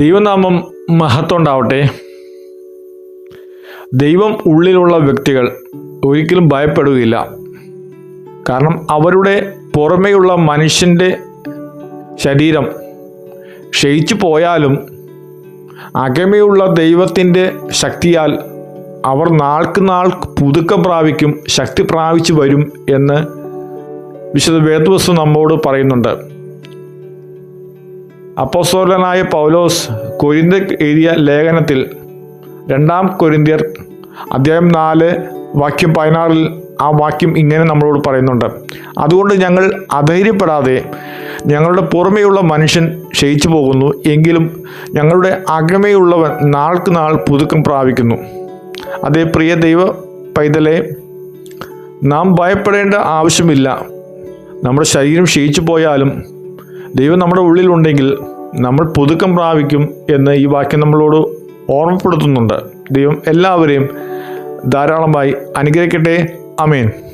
ദൈവനാമം മഹത്വം ഉണ്ടാവട്ടെ ദൈവം ഉള്ളിലുള്ള വ്യക്തികൾ ഒരിക്കലും ഭയപ്പെടുകയില്ല. കാരണം അവരുടെ പുറമേയുള്ള മനുഷ്യന്റെ ശരീരം ക്ഷയിച്ചു പോയാലും അകമയുള്ള ദൈവത്തിന്റെ ശക്തിയാൽ അവർ നാൾക്ക് നാൾ പുതുക്കം പ്രാപിക്കും ശക്തി പ്രാപിച്ചു വരും എന്ന് വിശുദ്ധ വേദവസ്തു നമ്മോട് പറയുന്നുണ്ട്. അപ്പോസ്തലനായ പൗലോസ് കൊരിന്ത എഴുതിയ ലേഖനത്തിൽ രണ്ടാം കൊരിന്ത്യർ അധ്യായം നാല് വാക്യം പതിനാറിൽ ആ വാക്യം ഇങ്ങനെ നമ്മളോട് പറയുന്നുണ്ട്. അതുകൊണ്ട് ഞങ്ങൾ അധൈര്യപ്പെടാതെ ഞങ്ങളുടെ പുറമേയുള്ള മനുഷ്യൻ ക്ഷയിച്ചു പോകുന്നു. എങ്കിലും ഞങ്ങളുടെ അകമേയുള്ളവൻ നാൾക്ക് നാൾ പുതുക്കം പ്രാപിക്കുന്നു. അതേ പ്രിയ ദൈവ പൈതലെ നാം ഭയപ്പെടേണ്ട ആവശ്യമില്ല. നമ്മുടെ ശരീരം ക്ഷയിച്ചു പോയാലും ദൈവം നമ്മുടെ ഉള്ളിലുണ്ടെങ്കിൽ നമ്മൾ പുതുക്കം പ്രാപിക്കും എന്ന് ഈ വാക്യം നമ്മളോട് ഓർമ്മപ്പെടുത്തുന്നുണ്ട്. ദൈവം എല്ലാവരെയും ധാരാളമായി അനുഗ്രഹിക്കട്ടെ. അമേൻ